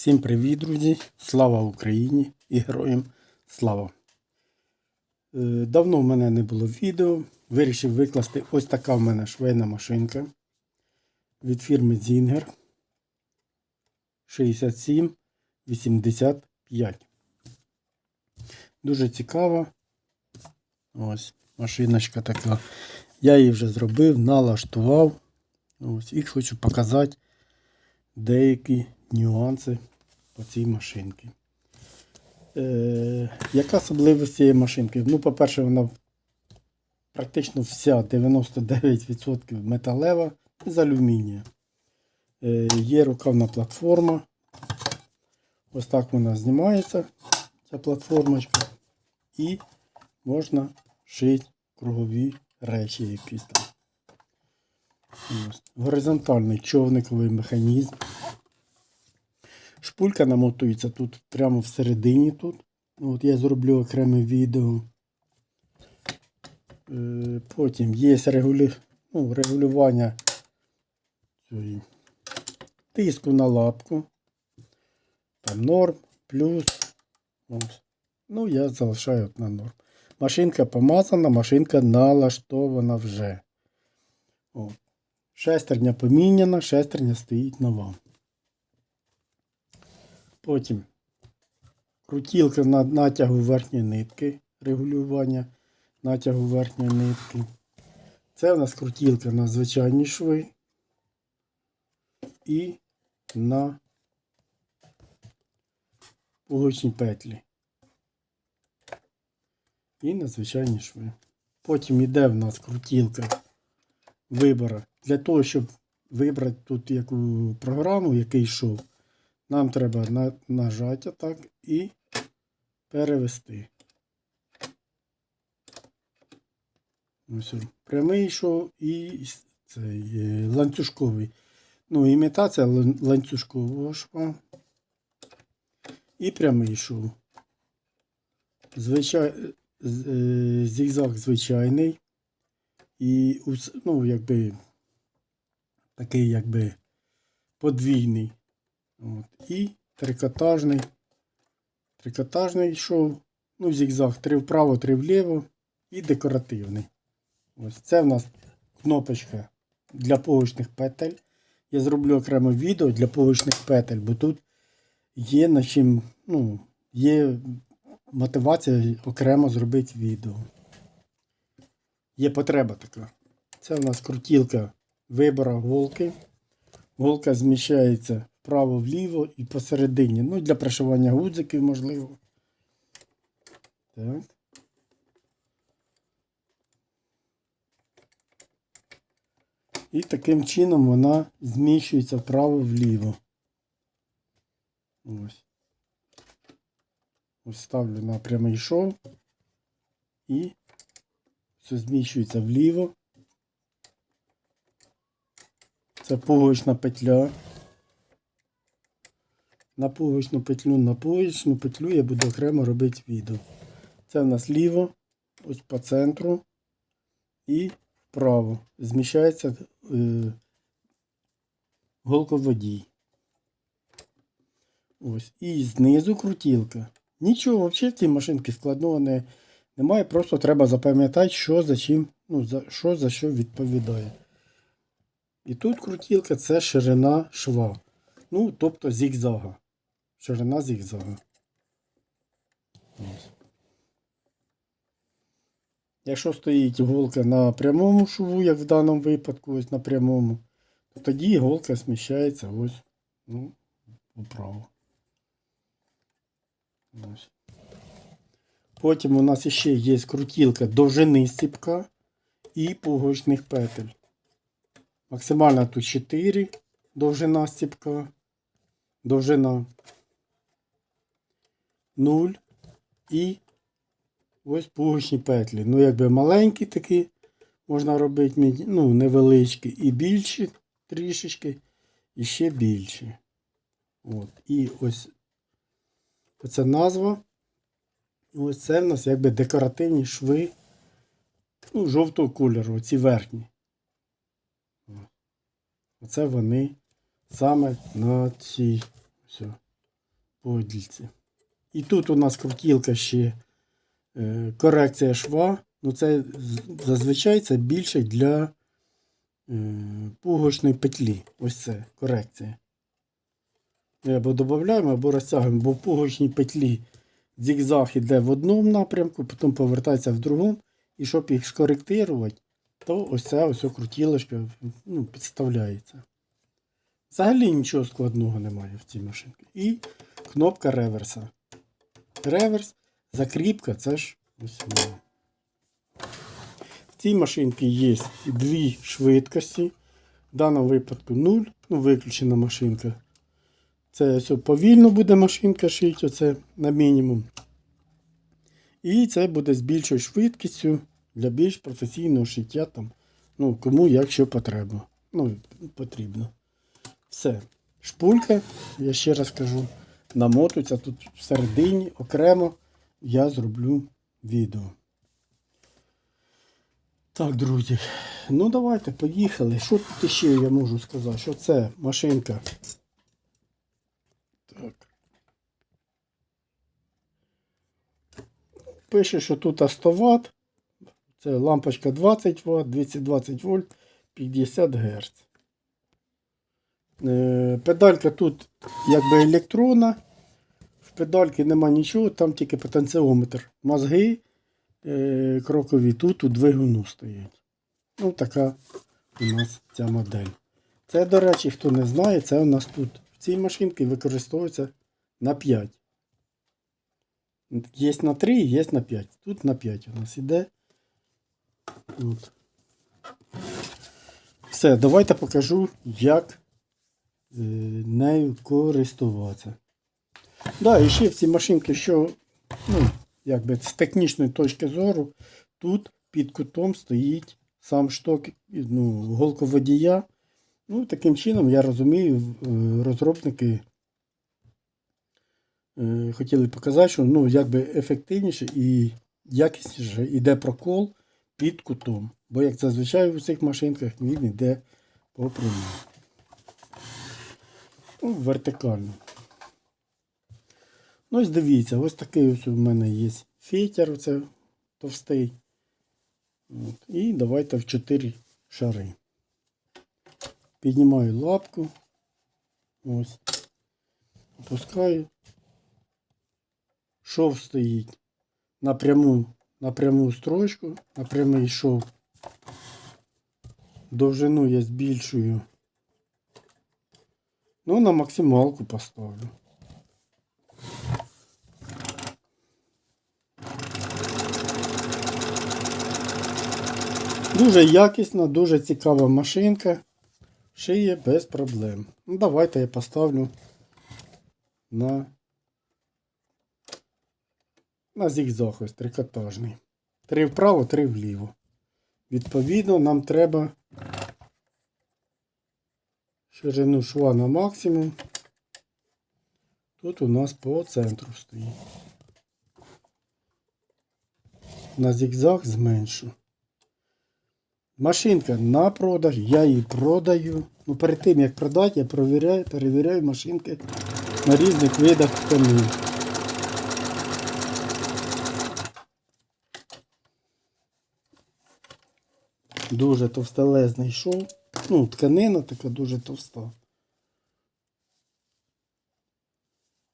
Всім привіт, друзі! Слава Україні і героям слава! Е, Давно в мене не було відео. Вирішив викласти ось така в мене швейна машинка від фірми Zinger 6785. Дуже цікава. Ось машиночка така. Я її вже зробив, налаштував. Ось, і хочу показати деякі нюанси по цій машинці. Е, яка особливість цієї машинки? Ну, по-перше, вона практично вся 99% металева з алюмінія. Е, є рукавна платформа. Ось так вона знімається, ця платформочка. І можна шити кругові речі якісь там. Горизонтальний човниковий механізм. Шпулька намотується тут прямо всередині тут. От я зроблю окреме відео. Е, Потім є регулю... ну, регулювання тиску на лапку. Там норм, плюс. Ось. Ну, я залишаю на норм. Машинка помазана, машинка налаштована вже. От. Шестерня поміняна, шестерня стоїть нова. Потім крутілка на натягу верхньої нитки, регулювання натягу верхньої нитки. Це у нас крутілка на звичайні шви і на пуговичні петлі. І на звичайні шви. Потім йде в нас крутілка вибору. Для того, щоб вибрати тут яку програму, який йшов, нам треба на, нажати так і перевести. Ось. Прямий йшов і цей е, ланцюжковий. Ну, імітація ланцюжкового шва. І прямий йшов. Звичай... е, Зігзаг звичайний. І ну, якби такий якби подвійний. От. І трикотажний. Трикотажний йшов. Ну, зігзаг три вправо, три вліво. І декоративний. Ось це в нас кнопочка для пуговичних петель. Я зроблю окреме відео для пуговичних петель, бо тут є на чим, ну, є мотивація окремо зробити відео. Є потреба така. Це у нас крутілка вибору голки. Голка зміщається вправо-вліво і посередині. Ну, для пришивання гудзиків, можливо. Так. І таким чином вона зміщується вправо-вліво. Ось. Ось ставлю на прямий шов. І все зміщується вліво. Це пуговична петля. На пуговичну петлю, на пуговичну петлю я буду окремо робити відео. Це в нас ліво, ось по центру і вправо. Зміщається е, голководій. Ось. І знизу крутілка. Нічого взагалі в цій машинці складного не, немає. Просто треба запам'ятати, що за чим, ну, за, що за що відповідає. І тут крутілка це ширина шва. Ну, тобто зігзага. Ширина зігзага. Ось. Якщо стоїть голка на прямому шву, як в даному випадку, ось на прямому, то тоді голка сміщається ось ну, вправо. Ось. Потім у нас ще є крутілка довжини стіпка і пуговичних петель. Максимальна тут 4 довжина стіпка, довжина 0 і ось пуговичні петлі. Ну, якби маленькі такі можна робити, ну, невеличкі і більші трішечки, і ще більші. От. І ось оця назва. Ось це в нас якби декоративні шви ну, жовтого кольору, оці верхні. Оце вони саме на цій. Все. по дільці. І тут у нас крутілка ще е, корекція шва. Ну, це зазвичай це більше для е, пугочної петлі. Ось це корекція. Ми або додаємо, або розтягуємо, бо в пугочній петлі зігзаг іде в одному напрямку, потім повертається в другому. І щоб їх скоректувати, то ось ця ось крутілочка ну, підставляється. Взагалі нічого складного немає в цій машинці. І кнопка реверса. Реверс, закріпка, це ж ось воно. В цій машинці є дві швидкості. В даному випадку 0, ну, виключена машинка. Це все повільно буде машинка шити, оце на мінімум. І це буде з більшою швидкістю для більш професійного шиття там. Ну, кому як що потреба. Ну, потрібно. Все. Шпулька, я ще раз кажу, намотується тут всередині окремо я зроблю відео. Так, друзі. Ну давайте, поїхали. Що тут ще я можу сказати? Що це машинка? Так. Пише, що тут 100 Вт. Це лампочка 20 Вт, 220 вольт, 50 Гц. Е, Педалька тут якби електронна. В педальки нема нічого, там тільки потенціометр. Мозги е, крокові тут у двигуну стоять. Ну, така у нас ця модель. Це, до речі, хто не знає, це у нас тут в цій машинці використовується на 5. Є на 3, є на 5. Тут на 5 у нас іде. От. Все, давайте покажу, як нею користуватися. Да, і ще в цій машинці, що ну, якби з технічної точки зору, тут під кутом стоїть сам шток ну, голководія. Ну, таким чином, я розумію, е, розробники е, хотіли показати, що ну, якби ефективніше і якісніше йде прокол під кутом. Бо як зазвичай у цих машинках він йде по прямій. Ну, вертикально. Ну, ось дивіться, ось такий ось у мене є фетер, оце товстий. От. І давайте в 4 шари. Піднімаю лапку. Ось. Опускаю. Шов стоїть на пряму, на пряму строчку, на прямий шов. Довжину я збільшую. Ну, на максималку поставлю. Дуже якісна, дуже цікава машинка. Шиє без проблем. Ну, давайте я поставлю на, на зігзаг ось трикотажний. Три вправо, три вліво. Відповідно, нам треба ширину шва на максимум. Тут у нас по центру стоїть. На зігзаг зменшу. Машинка на продаж, я її продаю. Ну, перед тим як продати, я перевіряю, перевіряю машинки на різних видах тканин. Дуже товстелезний шов. Ну, тканина така дуже товста.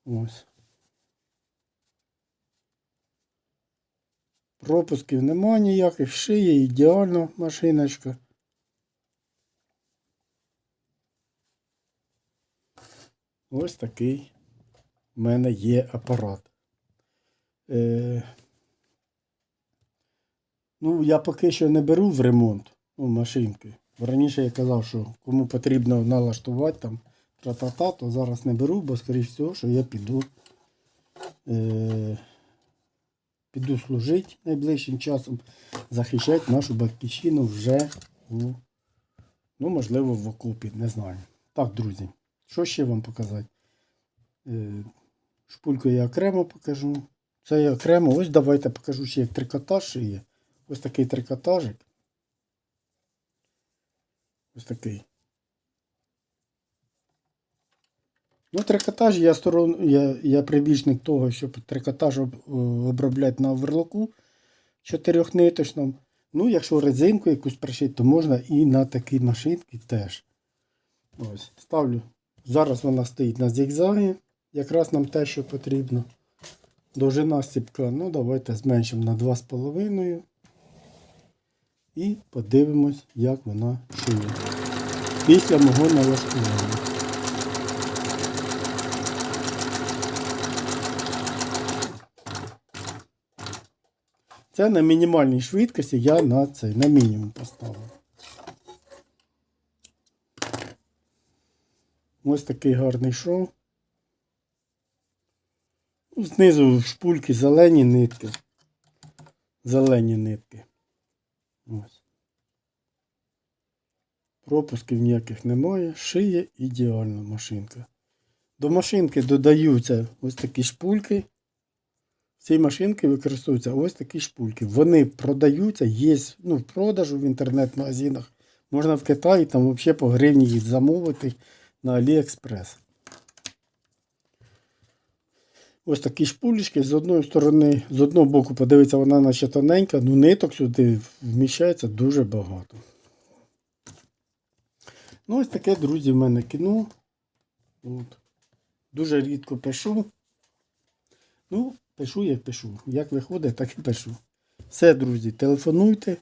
Ось. Пропусків нема ніяких, шиє ідеально машиночка. Ось такий в мене є апарат. Е, ну, я поки що не беру в ремонт ну, машинки. Раніше я казав, що кому потрібно налаштувати там тра-та-та, то зараз не беру, бо скоріш всього, що я піду. Е, піду служити найближчим часом, захищати нашу батьківщину вже у, ну, можливо, в окопі, не знаю. Так, друзі, що ще вам показати? Е, шпульку я окремо покажу. Це я окремо. Ось давайте покажу ще як трикотаж є. Ось такий трикотажик. Ось такий. Ну, трикотаж я, сторон, я, я прибічник того, щоб трикотаж об, обробляти на оверлоку чотирьохниточному. Ну, якщо резинку якусь пришити, то можна і на такі машинки теж. Ось, ставлю. Зараз вона стоїть на зігзагі. Якраз нам те, що потрібно. Довжина стіпка, ну давайте зменшимо на 2,5. І подивимось, як вона шиє. Після мого налаштування. Це на мінімальній швидкості я на цей, на мінімум поставив. Ось такий гарний шов. Знизу шпульки зелені нитки. Зелені нитки. Ось. Пропусків ніяких немає. Шиє ідеальна машинка. До машинки додаються ось такі шпульки. В цій машинці використовуються ось такі шпульки. Вони продаються, є ну, в продажу в інтернет-магазинах. Можна в Китаї там взагалі по гривні їх замовити на Аліекспрес. Ось такі шпулечки. З одної сторони, з одного боку, подивиться, вона наче тоненька, ну ниток сюди вміщається дуже багато. Ну, ось таке, друзі, в мене кіно. От. Дуже рідко пишу. Ну, пишу, як пишу. Як виходить, так і пишу. Все, друзі, телефонуйте,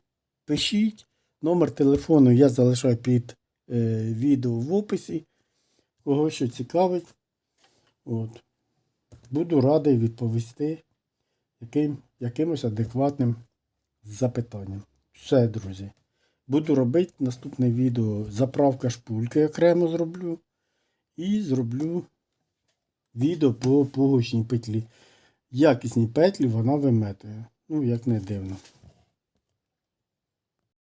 пишіть. Номер телефону я залишаю під е, відео в описі. Кого що цікавить. От. Буду радий відповісти яким, якимось адекватним запитанням. Все, друзі. Буду робити наступне відео. Заправка шпульки окремо зроблю. І зроблю відео по пуговичній петлі. Якісні петлі вона виметує. Ну, як не дивно.